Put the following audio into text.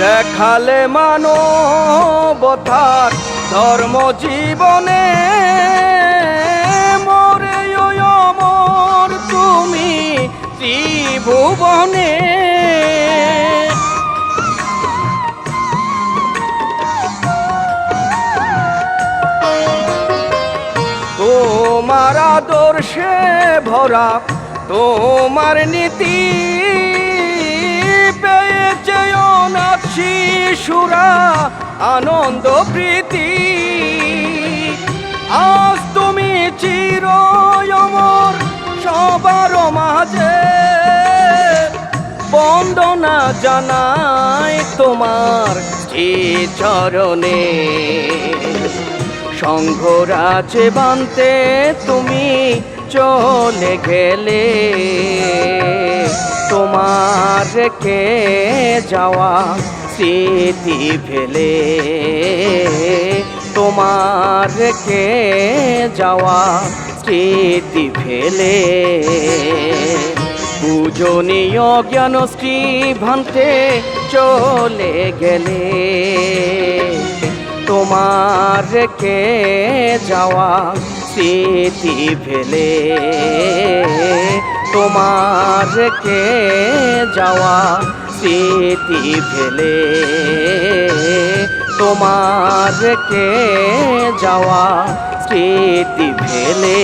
দেখালে মানবতার ধর্ম জীবনে মরে অমর তুমি ত্রিভুবনে। তোমার আদর্শে ভরা তোমার নীতি শিশুরা আনন্দ, প্রীতি। আজ তুমি চির অমর, সবার মাঝে। বন্দনা জানাই তোমার শ্রী চরণে। সংঘরাজে বানতে তুমি চলে গেলে। তোমার কে যাওয়া স্মৃতি ফেলে তোমার রেখে যাওয়া স্মৃতি ফেলে। পূজনীয় জ্ঞান শ্রী ভান্তে চলে গেলে তোমার রেখে যাওয়া স্মৃতি ফেলে। তোমার রেখে যাওয়া স্মৃতি ফেলে। তোমার কে যাওয়া স্মৃতি ফেলে।